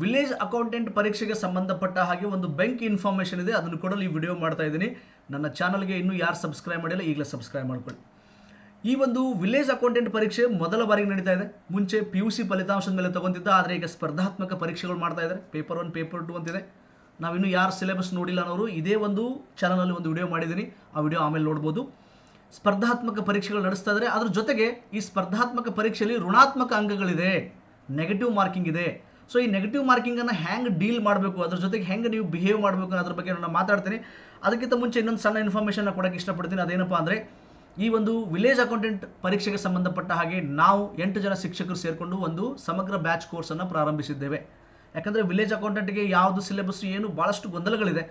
Village accountant ಪರೀಕ್ಷೆಗೆ ಸಂಬಂಧಪಟ್ಟ ಹಾಗೆ ಒಂದು ಬ್ಯಾಂಕ್ ಇನ್ಫಾರ್ಮೇಷನ್ ಇದೆ, ಅದನ್ನು ಕೊಡಲು ಈ ವಿಡಿಯೋ ಮಾಡ್ತಾ ಇದ್ದೀನಿ. ನನ್ನ ಚಾನಲ್ಗೆ ಇನ್ನೂ ಯಾರು ಸಬ್ಸ್ಕ್ರೈಬ್ ಮಾಡಿಲ್ಲ, ಈಗಲೇ ಸಬ್ಸ್ಕ್ರೈಬ್ ಮಾಡ್ಕೊಳ್ಳಿ. ಈ ಒಂದು ವಿಲೇಜ್ ಅಕೌಂಟೆಂಟ್ ಪರೀಕ್ಷೆ ಮೊದಲ ಬಾರಿಗೆ ನಡೀತಾ ಇದೆ. ಮುಂಚೆ ಪಿ ಯು ಸಿ ಫಲಿತಾಂಶದ ಮೇಲೆ ತಗೊಂತಿದ್ದ ಆದರೆ ಈಗ ಸ್ಪರ್ಧಾತ್ಮಕ ಪರೀಕ್ಷೆಗಳು ಮಾಡ್ತಾ ಇದ್ದಾರೆ. ಪೇಪರ್ ಒನ್ ಪೇಪರ್ ಟು ಅಂತಿದೆ. ನಾವಿನ್ನೂ ಯಾರು ಸಿಲೆಬಸ್ ನೋಡಿಲ್ಲ ಅನ್ನೋರು ಇದೇ ಒಂದು ಚಾನಲಲ್ಲಿ ಒಂದು ವಿಡಿಯೋ ಮಾಡಿದ್ದೀನಿ. ಆ ವಿಡಿಯೋ ಆಮೇಲೆ ನೋಡ್ಬೋದು. ಸ್ಪರ್ಧಾತ್ಮಕ ಪರೀಕ್ಷೆಗಳು ನಡೆಸ್ತಾ ಇದ್ದಾರೆ ಅದ್ರ ಜೊತೆಗೆ ಈ ಸ್ಪರ್ಧಾತ್ಮಕ ಪರೀಕ್ಷೆಯಲ್ಲಿ ಋಣಾತ್ಮಕ ಅಂಗಗಳಿದೆ ನೆಗೆಟಿವ್ ಮಾರ್ಕಿಂಗ್ ಇದೆ. ಸೊ ಈ ನೆಗೆಟಿವ್ ಮಾರ್ಕಿಂಗನ್ನು ಹ್ಯಾಂಗ್ ಡೀಲ್ ಮಾಡಬೇಕು? ಅದ್ರ ಜೊತೆಗೆ ಹೆಂಗೆ ನೀವು ಬಿಹೇವ್ ಮಾಡಬೇಕು? ಅನ್ನೋದ್ರ ಬಗ್ಗೆ ನಾನು ಮಾತಾಡ್ತೀನಿ. ಅದಕ್ಕಿಂತ ಮುಂಚೆ ಇನ್ನೊಂದು ಸಣ್ಣ ಇನ್ಫಾರ್ಮೇಷನ್ ಕೊಡೋಕ್ಕೆ ಇಷ್ಟಪಡ್ತೀನಿ. ಅದೇನಪ್ಪ ಅಂದರೆ, ಈ ಒಂದು ವಿಲೇಜ್ ಅಕೌಂಟೆಂಟ್ ಪರೀಕ್ಷೆಗೆ ಸಂಬಂಧಪಟ್ಟ ಹಾಗೆ ನಾವು ಎಂಟು ಜನ ಶಿಕ್ಷಕರು ಸೇರಿಕೊಂಡು ಒಂದು ಸಮಗ್ರ ಬ್ಯಾಚ್ ಕೋರ್ಸನ್ನು ಪ್ರಾರಂಭಿಸಿದ್ದೇವೆ. ಯಾಕಂದರೆ ವಿಲೇಜ್ ಅಕೌಂಟೆಂಟ್ಗೆ ಯಾವುದು ಸಿಲೆಬಸ್ ಏನು ಭಾಳಷ್ಟು ಗೊಂದಲಗಳಿದೆ.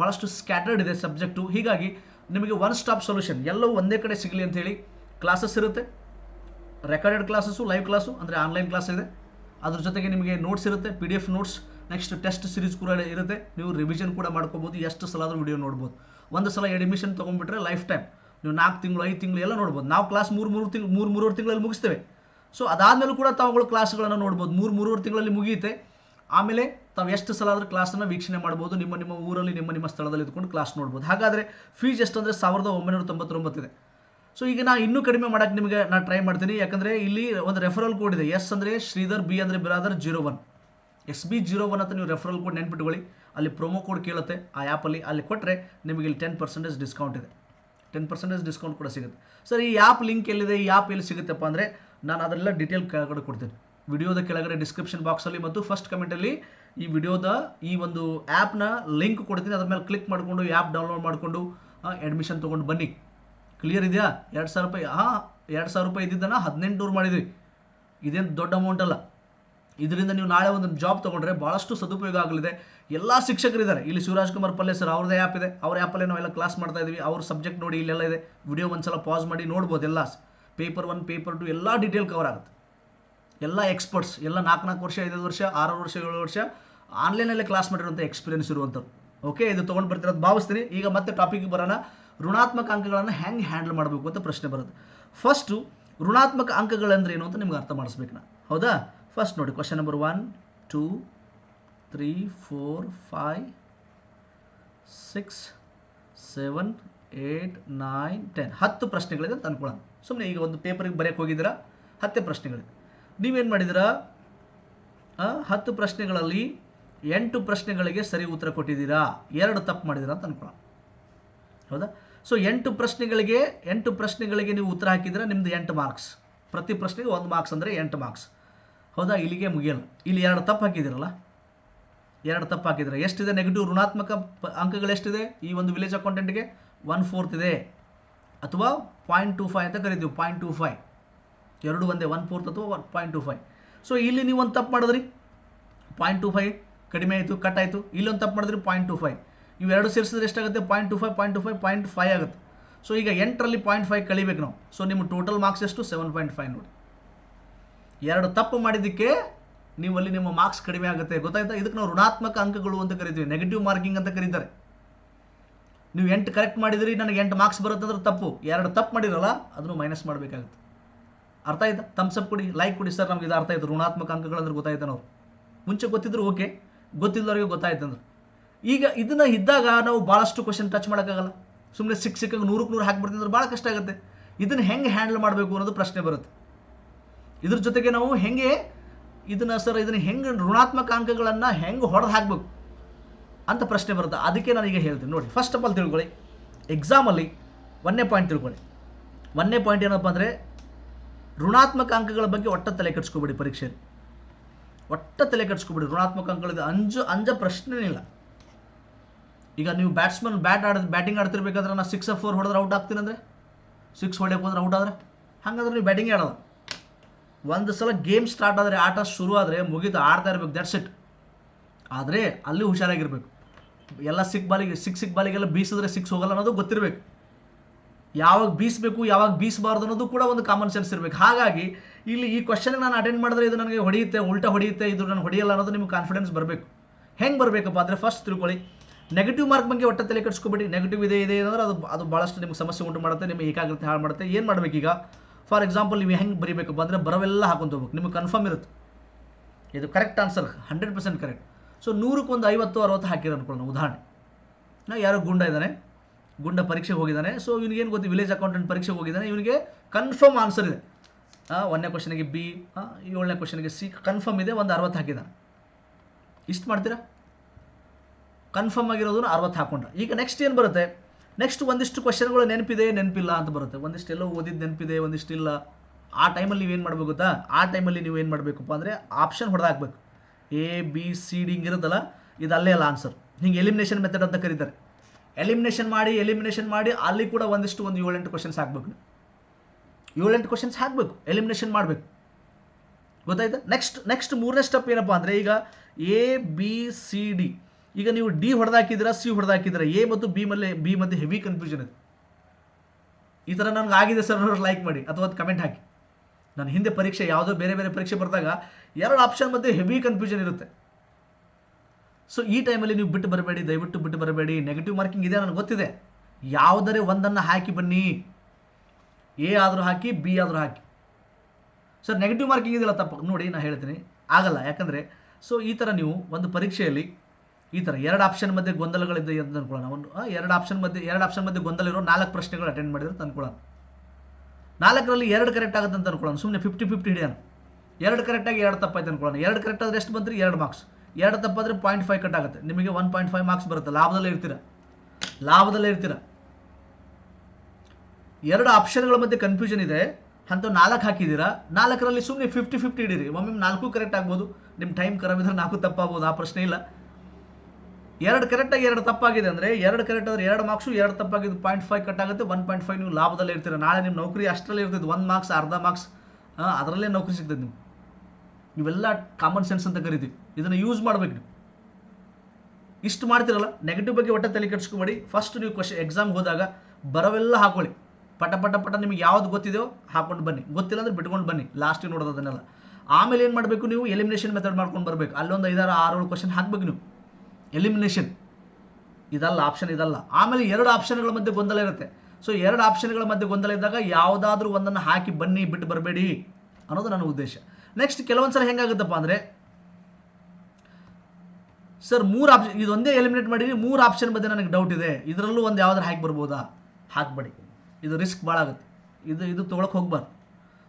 ಭಾಳಷ್ಟು ಸ್ಕ್ಯಾಟರ್ಡ್ ಇದೆ ಸಬ್ಜೆಕ್ಟು ಹೀಗಾಗಿ ನಿಮಗೆ ಒನ್ ಸ್ಟಾಪ್ ಸೊಲ್ಯೂಷನ್ ಎಲ್ಲವೂ ಒಂದೇ ಕಡೆ ಸಿಗಲಿ ಅಂತ ಹೇಳಿ ಕ್ಲಾಸಸ್ ಇರುತ್ತೆ. ರೆಕಾರ್ಡೆಡ್ ಕ್ಲಾಸಸ್ಸು ಲೈವ್ ಕ್ಲಾಸು ಅಂದರೆ ಆನ್ಲೈನ್ ಕ್ಲಾಸ್ ಇದೆ. ಅದ್ರ ಜೊತೆಗೆ ನಿಮಗೆ ನೋಟ್ಸ್ ಇರುತ್ತೆ P D F notes next test series ಕೂಡ ಇರುತ್ತೆ. ನೀವು ರಿವಿಷನ್ ಕೂಡ ಮಾಡ್ಕೋಬೋದು. ಎಷ್ಟು ಸಲ ಆದರೂ ವಿಡಿಯೋ ನೋಡ್ಬೋದು. ಒಂದು ಸಲ ಅಡ್ಮಿಷನ್ ತೊಗೊಂಡ್ಬಿಟ್ರೆ ಲೈಫ್ ಟೈಮ್ ನೀವು ನಾಲ್ಕು ತಿಂಗಳು, ಐದು ತಿಂಗಳು ಎಲ್ಲ ನೋಡ್ಬೋದು. ನಾವು ಕ್ಲಾಸ್ ಮೂರು ಮೂರು ತಿಂಗಳು ಮೂರು, ಮೂರುವರೆ ತಿಂಗಳಲ್ಲಿ ಮುಗಿಸ್ತೇವೆ. ಸೊ ಅದಾದಮೇಲೂ ಕೂಡ ತಾವುಗಳು ಕ್ಲಾಸ್ಗಳನ್ನು ನೋಡ್ಬೋದು. ಮೂರು, ಮೂರುವರೆ ತಿಂಗಳಲ್ಲಿ ಮುಗಿಯುತ್ತೆ. ಆಮೇಲೆ ತಾವು ಎಷ್ಟು ಸಲ ಆದರೂ ಕ್ಲಾಸನ್ನು ವೀಕ್ಷಣೆ ಮಾಡ್ಬೋದು. ನಿಮ್ಮ ನಿಮ್ಮ ಊರಲ್ಲಿ, ನಿಮ್ಮ ನಿಮ್ಮ ಸ್ಥಳದಲ್ಲಿ ಇದ್ಕೊಂಡು ಕ್ಲಾಸ್ ನೋಡ್ಬೋದು. ಹಾಗಾದರೆ ಫೀಸ್ ಎಷ್ಟು ಅಂದರೆ ಸಾವಿರದ ಒಂಬೈನೂರ ತೊಂಬತ್ತೊಂಬತ್ತಿದೆ ಸೊ ಈಗ ನಾ ಇನ್ನೂ ಕಡಿಮೆ ಮಾಡೋಕ್ಕೆ ನಿಮಗೆ ನಾನು ಟ್ರೈ ಮಾಡ್ತೀನಿ. ಯಾಕಂದರೆ ಇಲ್ಲಿ ಒಂದು ರೆಫರಲ್ ಕೋಡ್ ಇದೆ. ಎಸ್ ಅಂದರೆ ಶ್ರೀಧರ್ ಬಿ ಅಂದರೆ Biradar zero one S B zero one ಅಂತ ನೀವು ರೆಫರಲ್ ಕೋಡ್ ನೆನ್ಪಿಟ್ಕೊಳ್ಳಿ. ಅಲ್ಲಿ ಪ್ರೊಮೋ ಕೋಡ್ ಕೇಳುತ್ತೆ ಆ ಆ್ಯಪಲ್ಲಿ ಅಲ್ಲಿ. ಕೊಟ್ಟರೆ ನಿಮಗೆ ಇಲ್ಲಿ ಟೆನ್ ಪರ್ಸೆಂಟೇಜ್ ಡಿಸ್ಕೌಂಟ್ ಇದೆ. ಟೆನ್ ಪರ್ಸೆಂಟೇಜ್ ಡಿಸ್ಕೌಂಟ್ ಕೂಡ ಸಿಗುತ್ತೆ. ಸರ್, ಈ ಆ್ಯಪ್ ಲಿಂಕ್ ಎಲ್ಲಿದೆ? ಈ ಆ್ಯಪ್ ಎಲ್ಲಿ ಸಿಗುತ್ತಪ್ಪ ಅಂದರೆ ನಾನು ಅದೆಲ್ಲ ಡೀಟೇಲ್ ಕೆಳಗಡೆ ಕೊಡ್ತೀನಿ. ವಿಡಿಯೋದ ಕೆಳಗಡೆ ಡಿಸ್ಕ್ರಿಪ್ಷನ್ ಬಾಕ್ಸಲ್ಲಿ ಮತ್ತು ಫಸ್ಟ್ ಕಮೆಂಟಲ್ಲಿ ಈ ವಿಡಿಯೋದ ಈ ಒಂದು ಆ್ಯಪ್ನ ಲಿಂಕ್ ಕೊಡ್ತೀನಿ. ಅದ್ರ ಮೇಲೆ ಕ್ಲಿಕ್ ಮಾಡಿಕೊಂಡು ಆ್ಯಪ್ ಡೌನ್ಲೋಡ್ ಮಾಡಿಕೊಂಡು ಅಡ್ಮಿಷನ್ ತೊಗೊಂಡು ಬನ್ನಿ. ಕ್ಲಿಯರ್ ಇದೆಯಾ? ಎರಡು ಸಾವಿರ ರೂಪಾಯಿ. ಹಾಂ, ಎರಡು ಸಾವಿರ ರೂಪಾಯಿ ಇದ್ದಿದ್ದನ್ನು ಹದಿನೆಂಟುನೂರು ಮಾಡಿದ್ವಿ. ಇದೇನು ದೊಡ್ಡ ಅಮೌಂಟ್ ಅಲ್ಲ. ಇದರಿಂದ ನೀವು ನಾಳೆ ಒಂದು ಜಾಬ್ ತೊಗೊಂಡ್ರೆ ಭಾಳಷ್ಟು ಸದುಪಯೋಗ ಆಗಲಿದೆ. ಎಲ್ಲ ಶಿಕ್ಷಕರಿದ್ದಾರೆ ಇಲ್ಲಿ ಶಿವರಾಜ್ ಕುಮಾರ್ ಪಲ್ಲೆ ಸರ್ ಅವ್ರದ್ದೇ ಆ್ಯಪ್ ಇದೆ. ಅವ್ರ ಆ್ಯಪಲ್ಲೇ ನಾವೆಲ್ಲ ಕ್ಲಾಸ್ ಮಾಡ್ತಾ ಇದ್ದೀವಿ. ಅವ್ರ ಸಬ್ಜೆಕ್ಟ್ ನೋಡಿ ಇಲ್ಲೆಲ್ಲ ಇದೆ. ವಿಡಿಯೋ ಒಂದ್ಸಲ ಪಾಸ್ ಮಾಡಿ ನೋಡ್ಬೋದು ಎಲ್ಲ. ಪೇಪರ್ ಒನ್ ಪೇಪರ್ ಟು ಎಲ್ಲ ಡೀಟೇಲ್ ಕವರ್ ಆಗುತ್ತೆ. ಎಲ್ಲ ಎಕ್ಸ್ಪರ್ಟ್ಸ್ ಎಲ್ಲ ನಾಲ್ಕು ನಾಲ್ಕು ವರ್ಷ, ಐದೈದು ವರ್ಷ ಆರು ವರ್ಷ ಏಳು ವರ್ಷ ಆನ್ಲೈನಲ್ಲೇ ಕ್ಲಾಸ್ ಮಾಡಿರುವಂಥ ಎಕ್ಸ್ಪೀರಿಯನ್ಸ್ ಇರುವಂಥದ್ದು ಓಕೆ ಇದು ತೊಗೊಂಡು ಬರ್ತಿರೋದು. ಭಾವಿಸ್ತೀನಿ. ಈಗ ಮತ್ತೆ ಟಾಪಿಕ್ಗೆ ಬರೋಣ. ಋಣಾತ್ಮಕ ಅಂಕಗಳನ್ನು ಹೆಂಗೆ ಹ್ಯಾಂಡಲ್ ಮಾಡಬೇಕು ಅಂತ ಪ್ರಶ್ನೆ ಬರುತ್ತೆ. ಫಸ್ಟು ಋಣಾತ್ಮಕ ಅಂಕಗಳಂದ್ರೆ ಏನು ಅಂತ ನಿಮ್ಗೆ ಅರ್ಥ ಮಾಡಿಸ್ಬೇಕು ನಾ. ಹೌದಾ? ಫಸ್ಟ್ ನೋಡಿ question number one two three four five six seven eight nine ten ಹತ್ತು ಪ್ರಶ್ನೆಗಳಿದೆ ಅಂತ ಅನ್ಕೊಳ್ಳೋಣ. ಸುಮ್ಮನೆ ಈಗ ಒಂದು ಪೇಪರಿಗೆ ಬರೆಯಕ್ಕೆ ಹೋಗಿದ್ದೀರಾ? ಹತ್ತೇ ಪ್ರಶ್ನೆಗಳಿದೆ. ನೀವೇನು ಮಾಡಿದ್ದೀರಾ? ಹತ್ತು ಪ್ರಶ್ನೆಗಳಲ್ಲಿ ಎಂಟು ಪ್ರಶ್ನೆಗಳಿಗೆ ಸರಿ ಉತ್ತರ ಕೊಟ್ಟಿದ್ದೀರಾ? ಎರಡು ತಪ್ಪು ಮಾಡಿದ್ದೀರಾ ಅಂತ ಅನ್ಕೊಳ್ಳೋಣ. ಹೌದಾ? ಸೊ ಎಂಟು ಪ್ರಶ್ನೆಗಳಿಗೆ ಎಂಟು ಪ್ರಶ್ನೆಗಳಿಗೆ ನೀವು ಉತ್ತರ ಹಾಕಿದ್ರೆ ನಿಮ್ದು ಎಂಟು ಮಾರ್ಕ್ಸ್ ಪ್ರತಿ ಪ್ರಶ್ನೆಗೆ ಒಂದು ಮಾರ್ಕ್ಸ್ ಅಂದರೆ ಎಂಟು ಮಾರ್ಕ್ಸ್ ಹೌದಾ? ಇಲ್ಲಿಗೆ ಮುಗಿಯಲ್ಲ ಇಲ್ಲಿ ಎರಡು ತಪ್ಪು ಹಾಕಿದ್ದೀರಲ್ಲ? ಎರಡು ತಪ್ಪು ಹಾಕಿದ್ರೆ ಎಷ್ಟಿದೆ ನೆಗೆಟಿವ್ ಋಣಾತ್ಮಕ ಅಂಕಗಳು ಎಷ್ಟಿದೆ? ಈ ಒಂದು ವಿಲೇಜ್ ಅಕೌಂಟೆಂಟ್ಗೆ ಒನ್ ಫೋರ್ತ್ ಇದೆ. ಅಥವಾ ಪಾಯಿಂಟ್ ಟು ಫೈವ್ ಅಂತ ಕರಿತೀವಿ. ಪಾಯಿಂಟ್ ಟು ಫೈವ್ ಎರಡು ಒಂದೇ ಒನ್ ಫೋರ್ತ್ ಅಥವಾ one point two five so ಇಲ್ಲಿ ನೀವು ಒಂದು ತಪ್ಪು ಮಾಡಿದ್ರಿ. ಪಾಯಿಂಟ್ ಟು ಫೈವ್ ಕಡಿಮೆ ಆಯಿತು ಕಟ್ ಆಯಿತು, ಇಲ್ಲೊಂದು ತಪ್ಪು ಮಾಡಿದ್ರೆ ಪಾಯಿಂಟ್ ಟು ಫೈವ್ ಇವೆರಡು ಸೇರಿಸಿದ್ರೆ ಎಷ್ಟಾಗುತ್ತೆ? Point two five point two five point five ಆಗುತ್ತೆ. ಸೊ ಈಗ ಎಂಟರಲ್ಲಿ ಪಾಯಿಂಟ್ ಫೈವ್ ಕಳಿಬೇಕು ನಾವು. ಸೊ ನಿಮ್ಮ ಟೋಟಲ್ ಮಾರ್ಕ್ಸ್ ಎಷ್ಟು? ಸೆವೆನ್ ಪಾಯಿಂಟ್ ಫೈವ್ ನೋಡಿ. ಎರಡು ತಪ್ಪು ಮಾಡಿದ್ದಕ್ಕೆ ನೀವು ಅಲ್ಲಿ ನಿಮ್ಮ ಮಾರ್ಕ್ಸ್ ಕಡಿಮೆ ಆಗುತ್ತೆ. ಗೊತ್ತಾಯ್ತಾ? ಇದಕ್ಕೆ ನಾವು ಋಣಾತ್ಮಕ ಅಂಕಗಳು ಅಂತ ಕರಿತೀವಿ. ನೆಗೆಟಿವ್ ಮಾರ್ಕಿಂಗ್ ಅಂತ ಕರೀತಾರೆ. ನೀವು ಎಂಟು ಕರೆಕ್ಟ್ ಮಾಡಿದ್ರಿ, ನನಗೆ ಎಂಟು ಮಾರ್ಕ್ಸ್ ಬರುತ್ತೆ ಅಂದ್ರೆ ತಪ್ಪು. ಎರಡು ತಪ್ಪು ಮಾಡಿರಲ್ಲ, ಅದನ್ನು ಮೈನಸ್ ಮಾಡಬೇಕಾಗುತ್ತೆ. ಅರ್ಥ ಆಯ್ತಾ? ತಮ್ಸಪ್ ಕೊಡಿ ಲೈಕ್ ಕೊಡಿ ಸರ್, ನಮ್ಗೆ ಇದು ಅರ್ಥ ಆಯ್ತು. ಋಣಾತ್ಮಕ ಅಂಕಗಳಂದ್ರೆ ಗೊತ್ತಾಯ್ತು ನಾವು? ಮುಂಚೆ ಗೊತ್ತಿದ್ರು ಓಕೆ ಗೊತ್ತಿಲ್ಲದವ್ರಿಗೆ ಗೊತ್ತಾಯ್ತು ಅಂದ್ರೆ. ಈಗ ಇದನ್ನ ಇದ್ದಾಗ ನಾವು ಭಾಳಷ್ಟು ಕ್ವಶನ್ ಟಚ್ ಮಾಡೋಕ್ಕಾಗಲ್ಲ. ಸುಮ್ಮನೆ ಸಿಕ್ಕ ಸಿಕ್ಕಾಗ ನೂರಕ್ಕೆ ನೂರು ಹಾಕ್ಬಿಡ್ತೀನಿ ಅಂದ್ರೆ ಭಾಳ ಕಷ್ಟ ಆಗುತ್ತೆ. ಇದನ್ನು ಹೆಂಗೆ ಹ್ಯಾಂಡಲ್ ಮಾಡಬೇಕು ಅನ್ನೋದು ಪ್ರಶ್ನೆ ಬರುತ್ತೆ. ಇದ್ರ ಜೊತೆಗೆ ನಾವು ಹೆಂಗೆ ಇದನ್ನ ಸರ್ ಇದನ್ನ ಹೆಂಗೆ ಋಣಾತ್ಮಕ ಅಂಕಗಳನ್ನು ಹೆಂಗೆ ಹೊಡೆದು ಹಾಕಬೇಕು ಅಂತ ಪ್ರಶ್ನೆ ಬರುತ್ತೆ. ಅದಕ್ಕೆ ನಾನು ಈಗ ಹೇಳ್ತೀನಿ. ನೋಡಿ ಫಸ್ಟ್ ಆಫ್ ಆಲ್ ತಿಳ್ಕೊಳ್ಳಿ. ಎಕ್ಸಾಮಲ್ಲಿ ಒಂದನೇ ಪಾಯಿಂಟ್ ತಿಳ್ಕೊಳ್ಳಿ. ಒಂದನೇ ಪಾಯಿಂಟ್ ಏನಪ್ಪ ಅಂದರೆ ಋಣಾತ್ಮಕ ಅಂಕಗಳ ಬಗ್ಗೆ ಒಟ್ಟ ತಲೆ ಕೆಡಿಸ್ಕೊಬೇಡಿ ಪರೀಕ್ಷೆಯಲ್ಲಿ. ಒಟ್ಟ ತಲೆ ಕಟ್ಸ್ಕೊಬಿಡಿ ಋಣಾತ್ಮಕ ಅಂಕಗಳಿದೆ. ಅಂಜು, ಅಂಜ ಪ್ರಶ್ನೆನೇ ಇಲ್ಲ ಈಗ ನೀವು ಬ್ಯಾಟ್ಸ್ಮನ್ ಬ್ಯಾಟ್ ಆಡ ಬ್ಯಾಟಿಂಗ್ ಆಡ್ತಿರ್ಬೇಕಾದ್ರೆ ನಾನು ಸಿಕ್ಸ್ ಫೋರ್ ಹೊಡೆದ್ರೆ ಔಟ್ ಆಗ್ತೀನಿ ಅಂದರೆ ಸಿಕ್ಸ್ ಹೊಡೆಯೋಕೆ ಹೋದ್ರೆ ಔಟ್ ಆದರೆ? ಹಾಗಾದ್ರೆ ನೀವು ಬ್ಯಾಟಿಂಗ್ ಆಡೋದು ಒಂದು ಸಲ ಗೇಮ್ ಸ್ಟಾರ್ಟ್ ಆದರೆ ಆಟ ಶುರು ಆದರೆ ಮುಗಿದು ಆಡ್ತಾ ಇರಬೇಕು ದಟ್ಸ್ ಇಟ್ ಆದರೆ ಅಲ್ಲಿ ಹುಷಾರಾಗಿರ್ಬೇಕು. ಎಲ್ಲ ಸಿಕ್ ಬಾಲಿಗೆ ಸಿಕ್ ಸಿಕ್ ಬಾಲಿಗೆಲ್ಲ ಬೀಸಿದ್ರೆ ಸಿಕ್ಸ್ ಹೋಗಲ್ಲ ಅನ್ನೋದು ಗೊತ್ತಿರಬೇಕು. ಯಾವಾಗ ಬೀಸಬೇಕು, ಯಾವಾಗ ಬೀಸಬಾರ್ದು ಅನ್ನೋದು ಕೂಡ ಒಂದು ಕಾಮನ್ ಸೆನ್ಸ್ ಇರಬೇಕು. ಹಾಗಾಗಿ ಇಲ್ಲಿ ಈ ಕ್ವಶನ್ಗೆ ನಾನು ಅಟೆಂಡ್ ಮಾಡಿದ್ರೆ ಇದು ನನಗೆ ಹೊಡೆಯುತ್ತೆ, ಉಲ್ಟಾ ಹೊಡೆಯುತ್ತೆ, ಇದು ನಾನು ಹೊಡೆಯಲ್ಲ ಅನ್ನೋದು ನಿಮ್ಗೆ ಕಾನ್ಫಿಡೆನ್ಸ್ ಬರಬೇಕು. ಹೆಂಗೆ ಬರಬೇಕಪ್ಪ ಅಂದರೆ ಫಸ್ಟ್ ತಿಳ್ಕೊಳ್ಳಿ. ನೆಗೆಟಿವ್ ಮಾರ್ಕ್ ಬಗ್ಗೆ ಒಟ್ಟ ತಲೆ ಕಟ್ಸ್ಕೊಬೇಡಿ ನೆಗೆಟಿವ್ ಇದೆ ಇದೆ ಅಂದರೆ ಅದು ಅದು ಭಾಳಷ್ಟು ನಿಮ್ಗೆ ಸಮಸ್ಯೆ ಉಂಟು ಮಾಡುತ್ತೆ, ನಿಮಗೆ ಏಕಾಗ್ರತೆ ಹಾಳು ಮಾಡುತ್ತೆ. ಏನು ಮಾಡಬೇಕೀಗ ಫಾರ್ ಎಕ್ಸಾಂಪಲ್ ನೀವು ಹೆಂಗೆ ಬರೀಬೇಕಪ್ಪ ಅಂದರೆ ಬರವೆಲ್ಲ ಹಾಕೊಂತ ಹೋಗ್ಬೇಕು. ನಿಮಗೆ ಕನ್ಫರ್ಮ್ ಇರುತ್ತೆ. ಇದು correct answer hundred percent correct so ನೂರಕ್ಕೊಂದು ಐವತ್ತು, ಅರವತ್ತು ಹಾಕಿರೋ ಅನ್ಕೊಳ್ಳೋಣ, ಉದಾಹರಣೆ. ನಾ ಯಾರೋ ಗುಂಡ ಇದ್ದಾನೆ, ಗುಂಡ ಪರೀಕ್ಷೆಗೆ ಹೋಗಿದ್ದಾನೆ. ಸೊ ಏನು ಗೊತ್ತಿ ವಿಲೇಜ್ ಅಕೌಂಟೆಂಟ್ ಪರೀಕ್ಷೆಗೆ ಹೋಗಿದ್ದಾನೆ. ಇವನಿಗೆ ಕನ್ಫರ್ಮ್ ಆನ್ಸರ್ ಇದೆ. ಒಂದನೇ ಕ್ವಶನಿಗೆ ಬಿ ಏಳನೇ ಕ್ವಶನಿಗೆ ಸಿ ಕನ್ಫರ್ಮ್ ಇದೆ, ಒಂದು ಅರವತ್ತು ಹಾಕಿದ್ದಾನೆ ಇಷ್ಟು ಮಾಡ್ತೀರಾ? ಕನ್ಫರ್ಮ್ ಆಗಿರೋದನ್ನು ಅರವತ್ತು ಹಾಕೊಂಡ್ರೆ. ಈಗ ನೆಕ್ಸ್ಟ್ ಏನು ಬರುತ್ತೆ? ನೆಕ್ಸ್ಟ್ ಒಂದಿಷ್ಟು ಕ್ವಶನ್ಗಳು ನೆನಪಿದೆ, ನೆನಪಿಲ್ಲ ಅಂತ ಬರುತ್ತೆ. ಒಂದಿಷ್ಟು ಎಲ್ಲೋ ಓದಿದ್ದು ನೆನಪಿದೆ, ಒಂದಿಷ್ಟು ಇಲ್ಲ. ಆ ಟೈಮಲ್ಲಿ ನೀವೇನು ಮಾಡಬೇಕು ಗೊತ್ತಾ? ಆ ಟೈಮಲ್ಲಿ ನೀವು ಏನು ಮಾಡಬೇಕಪ್ಪ ಅಂದರೆ ಆಪ್ಷನ್ ಹೊಡೆದಾಕ್ಬೇಕು. ಎ ಬಿ ಸಿ ಡಿ ಹಿಂಗಿರುತ್ತಲ್ಲ ಇದು ಅಲ್ಲೇ ಅಲ್ಲ ಆನ್ಸರ್ ಹಿಂಗೆ ಎಲಿಮಿನೇಷನ್ ಮೆಥಡ್ ಅಂತ ಕರೀತಾರೆ. ಎಲಿಮಿನೇಷನ್ ಮಾಡಿ ಎಲಿಮಿನೇಷನ್ ಮಾಡಿ, ಅಲ್ಲಿ ಕೂಡ ಒಂದಿಷ್ಟು ಒಂದು ಏಳೆಂಟು ಕ್ವಶನ್ಸ್ ಹಾಕ್ಬೇಕು. ಏಳೆಂಟು ಕ್ವಶನ್ಸ್ ಹಾಕಬೇಕು ಎಲಿಮಿನೇಷನ್ ಮಾಡಬೇಕು. ಗೊತ್ತಾಯ್ತಾ? ನೆಕ್ಸ್ಟ್ ನೆಕ್ಸ್ಟ್ ಮೂರನೇ ಸ್ಟೆಪ್ ಏನಪ್ಪ ಅಂದರೆ ಈಗ ಎ ಬಿ ಸಿ ಡಿ ಈಗ ನೀವು ಡಿ ಹೊಡೆದಾಕಿದ್ದೀರಾ ಸಿ ಹೊಡೆದಾಕಿದ್ದೀರಾ? ಎ ಮತ್ತು ಬಿ ಮೇಲೆ ಬಿ ಮಧ್ಯೆ ಹೆವಿ ಕನ್ಫ್ಯೂಷನ್ ಇದೆ. ಈ ಥರ ನನಗೆ ಆಗಿದೆ ಸರ್ ಅನ್ನೋರು ಲೈಕ್ ಮಾಡಿ ಅಥವಾ ಕಮೆಂಟ್ ಹಾಕಿ. ನಾನು ಹಿಂದೆ ಪರೀಕ್ಷೆ, ಯಾವುದೋ ಬೇರೆ ಬೇರೆ ಪರೀಕ್ಷೆ ಬರೆದಾಗ ಎರಡು ಆಪ್ಷನ್ ಮಧ್ಯೆ ಹೆವಿ ಕನ್ಫ್ಯೂಷನ್ ಇರುತ್ತೆ. ಸೊ ಈ ಟೈಮಲ್ಲಿ ನೀವು ಬಿಟ್ಟು ಬರಬೇಡಿ, ದಯವಿಟ್ಟು ಬಿಟ್ಟು ಬರಬೇಡಿ. ನೆಗೆಟಿವ್ ಮಾರ್ಕಿಂಗ್ ಇದೆ ನನಗೆ ಗೊತ್ತಿದೆ. ಯಾವುದರೇ ಒಂದನ್ನು ಹಾಕಿ ಬನ್ನಿ. ಎ ಆದರೂ ಹಾಕಿ ಬಿ ಆದರೂ ಹಾಕಿ. ಸರ್ ನೆಗೆಟಿವ್ ಮಾರ್ಕಿಂಗ್ ಇದೆಯಲ್ಲ ತಪ್ಪು. ನೋಡಿ ನಾನು ಹೇಳ್ತೀನಿ. ಆಗಲ್ಲ. ಯಾಕಂದರೆ ಸೊ ಈ ಥರ ನೀವು ಒಂದು ಪರೀಕ್ಷೆಯಲ್ಲಿ ಈ ಥರ ಎರಡು ಆಪ್ಷನ್ ಮಧ್ಯೆ ಗೊಂದಲಗಳಿದೆ ಅಂತ ಅಂದ್ಕೊಳ್ಳೋಣ ಒಂದು ಎರಡು ಆಪ್ಷನ್ ಮಧ್ಯೆ, ಎರಡು ಆಪ್ಷನ್ ಮಧ್ಯೆ ಗೊಂದಲ ಇರೋ ನಾಲ್ಕು ಪ್ರಶ್ನೆಗಳು ಅಟೆಂಡ್ ಮಾಡಿದ್ರೆ ಅಂತ ಅನ್ಕೊಳ್ಳೋಣ. ನಾಲ್ಕರಲ್ಲಿ ಎರಡು ಕರೆಕ್ಟ್ ಆಗುತ್ತೆ ಅಂತ ಅನ್ಕೊಳ್ಳೋಣ. ಸುಮ್ಮನೆ ಫಿಫ್ಟಿ ಫಿಫ್ಟಿ ಹಿಡಿಯೋಣ. ಎರಡು ಕರೆಕ್ಟಾಗಿ ಎರಡು ತಪ್ಪಾಯ್ತು ಅನ್ಕೊಳ್ಳೋಣ. ಎರಡು ಕರೆಕ್ಟ್ ಆದರೆ ಎಷ್ಟು ಬಂದರೆ ಎರಡು ಮಾರ್ಕ್ಸ್ ಎರಡು ತಪ್ಪಾದರೆ ಪಾಯಿಂಟ್ ಫೈವ್ ಕಟ್ ಆಗುತ್ತೆ. ನಿಮಗೆ ಒನ್ ಪಾಯಿಂಟ್ ಫೈವ್ ಮಾರ್ಕ್ಸ್ ಬರುತ್ತೆ. ಲಾಭದಲ್ಲೇ ಇರ್ತೀರ. ಲಾಭದಲ್ಲೇ ಇರ್ತೀರ. ಎರಡು ಆಪ್ಷನ್ಗಳ ಮಧ್ಯೆ ಕನ್ಫ್ಯೂಷನ್ ಇದೆ. ಅಂತ ನಾಲ್ಕು ಹಾಕಿದ್ದೀರಾ? ನಾಲ್ಕರಲ್ಲಿ ಸುಮ್ಮನೆ ಫಿಫ್ಟಿ ಫಿಫ್ಟಿ ಇಡೀರಿ. ಒಮ್ಮೆ ನಾಲ್ಕು ಕರೆಕ್ಟ್ ಆಗ್ಬೋದು. ನಿಮ್ಮ ಟೈಮ್ ಕರಮ್ ಇದ್ರೆ ನಾಲ್ಕು ತಪ್ಪಾಗ್ಬೋದು, ಆ ಪ್ರಶ್ನೆ ಇಲ್ಲ. ಎರಡು ಕರೆಕ್ಟಾಗಿ ಎರಡು ತಪ್ಪಾಗಿದೆ ಅಂದರೆ, ಎರಡು ಕರೆಕ್ಟ್ ಆದರೆ ಎರಡು ಮಾರ್ಕ್ಸು ಎರಡು ತಪ್ಪಾಗಿದ್ದು ಪಾಯಿಂಟ್ ಫೈವ್ ಕಟ್ ಆಗುತ್ತೆ. ಒನ್ ಪಾಯಿಂಟ್ ಫೈವ್ ನೀವು ಲಾಭದಲ್ಲಿ ಇರ್ತೀರ. ನಾಳೆ ನಿಮ್ಮ ನೌಕರಿ ಅಷ್ಟರಲ್ಲಿ ಇರ್ತದೆ ಒಂದು ಮಾರ್ಕ್ಸ್ ಅರ್ಧ ಮಾರ್ಕ್ಸ್ ಅದರಲ್ಲೇ ನೌಕರಿ ಸಿಗ್ತದೆ ನೀವು ಇವೆಲ್ಲ ಕಾಮನ್ ಸೆನ್ಸ್ ಅಂತ ಕರಿತೀವಿ. ಇದನ್ನು ಯೂಸ್ ಮಾಡಬೇಕು ನೀವು. ಇಷ್ಟು ಮಾಡ್ತಿರಲ್ಲ? ನೆಗೆಟಿವ್ ಬಗ್ಗೆ ಒಟ್ಟೆ ತಲೆ ಕೆಡಿಸ್ಕೊಬೇಡಿ. ಫಸ್ಟ್ ನೀವು ಕ್ವಶನ್ ಎಕ್ಸಾಮ್ಗೆ ಹೋದಾಗ ಬರವೆಲ್ಲ ಹಾಕೊಳ್ಳಿ. ಪಟ ಪಟ ಪಟ ನಿಮ್ಗೆ ಯಾವ್ದು ಗೊತ್ತಿದೆಯೋ ಹಾಕೊಂಡು ಬನ್ನಿ. ಗೊತ್ತಿಲ್ಲ ಅಂದ್ರೆ ಬಿಟ್ಕೊಂಡು ಬನ್ನಿ. ಲಾಸ್ಟಿಗೆ ನೋಡೋದು ಅದನ್ನೆಲ್ಲ. ಆಮೇಲೆ ಏನು ಮಾಡಬೇಕು ನೀವು? ಎಲಿಮಿನೇಷನ್ ಮೆಥಡ್ ಮಾಡ್ಕೊಂಡು ಬರಬೇಕು. ಅಲ್ಲೊಂದು ಐದಾರು ಆರು ಏಳು ಕ್ವಶನ್ ಹಾಕ್ಬೇಕು ನೀವು. ಎಲಿಮಿನೇಷನ್ ಇದಲ್ಲ ಆಪ್ಷನ್ ಇದಲ್ಲ. ಆಮೇಲೆ ಎರಡು ಆಪ್ಷನ್ಗಳ ಮಧ್ಯೆ ಗೊಂದಲ ಇರುತ್ತೆ. ಸೊ ಎರಡು ಆಪ್ಷನ್ಗಳ ಮಧ್ಯೆ ಗೊಂದಲ ಇದ್ದಾಗ ಯಾವುದಾದ್ರೂ ಒಂದನ್ನು ಹಾಕಿ ಬನ್ನಿ, ಬಿಟ್ಟು ಬರಬೇಡಿ ಅನ್ನೋದು ನನ್ನ ಉದ್ದೇಶ. ನೆಕ್ಸ್ಟ್ ಕೆಲವೊಂದು ಸಲ ಹೆಂಗಾಗುತ್ತಪ್ಪ ಅಂದರೆ ಸರ್ ಮೂರು ಆಪ್ಷನ್ ಇದೊಂದೇ ಎಲಿಮಿನೇಟ್ ಮಾಡಿರಿ, ಮೂರು ಆಪ್ಷನ್ ಬಗ್ಗೆ ನನಗೆ ಡೌಟ್ ಇದೆ. ಇದರಲ್ಲೂ ಒಂದು ಯಾವ್ದಾರು ಹಾಕಿ ಬರ್ಬೋದಾ? ಹಾಕ್ಬೇಡಿ. ಇದು ರಿಸ್ಕ್ ಭಾಳ ಆಗುತ್ತೆ. ಇದು ಇದು ತೊಗೊಳಕ್ಕೆ ಹೋಗ್ಬಾರ್ದು.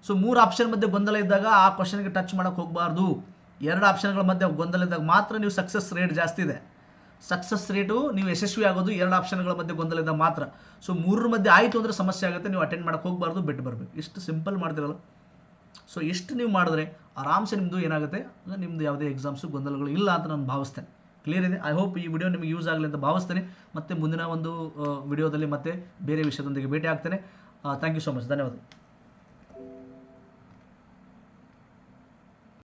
ಸೊ ಮೂರು ಆಪ್ಷನ್ ಮಧ್ಯೆ ಗೊಂದಲ ಇದ್ದಾಗ ಆ ಕ್ವಶನ್ಗೆ ಟಚ್ ಮಾಡೋಕ್ಕೆ ಹೋಗಬಾರ್ದು. ಎರಡು ಆಪ್ಷನ್ಗಳ ಮಧ್ಯೆ ಗೊಂದಲ ಇದ್ದಾಗ ಮಾತ್ರ ನೀವು ಸಕ್ಸಸ್ ರೇಟ್ ಜಾಸ್ತಿ ಇದೆ. ಸಕ್ಸಸ್ ರೇಟು ನೀವು ಯಶಸ್ವಿ ಆಗೋದು ಎರಡು ಆಪ್ಷನ್ಗಳ ಮಧ್ಯೆ ಗೊಂದಲ ಇದ್ದಾಗ ಮಾತ್ರ. ಸೊ ಮೂರರ ಮಧ್ಯೆ ಆಯಿತು ಅಂದರೆ ಸಮಸ್ಯೆ ಆಗುತ್ತೆ, ನೀವು ಅಟೆಂಡ್ ಮಾಡೋಕ್ಕೆ ಹೋಗಬಾರ್ದು, ಬಿಟ್ಟು ಬರಬೇಕು. ಇಷ್ಟು ಸಿಂಪಲ್ ಮಾಡ್ತಿರಲ್ಲ. ಸೊ ಇಷ್ಟು ನೀವು ಮಾಡಿದ್ರೆ ಆರಾಮ್ಸೆ ನಿಮ್ಮದು ಏನಾಗುತ್ತೆ? ನಿಮ್ಮದು ಯಾವುದೇ ಎಕ್ಸಾಮ್ಸು ಗೊಂದಲಗಳು ಇಲ್ಲ ಅಂತ ನಾನು ಭಾವಿಸ್ತೇನೆ. ಕ್ಲಿಯರ್ ಇದೆ? ಐ ಹೋಪ್ ಈ ವಿಡಿಯೋ ನಿಮಗೆ ಯೂಸ್ ಆಗಲಿ ಅಂತ ಭಾವಿಸ್ತೇನೆ. ಮತ್ತೆ ಮುಂದಿನ ಒಂದು ವಿಡಿಯೋದಲ್ಲಿ ಮತ್ತೆ ಬೇರೆ ವಿಷಯದೊಂದಿಗೆ ಭೇಟಿ ಆಗ್ತೇನೆ. ಥ್ಯಾಂಕ್ ಯು ಸೊ ಮಚ್ ಧನ್ಯವಾದ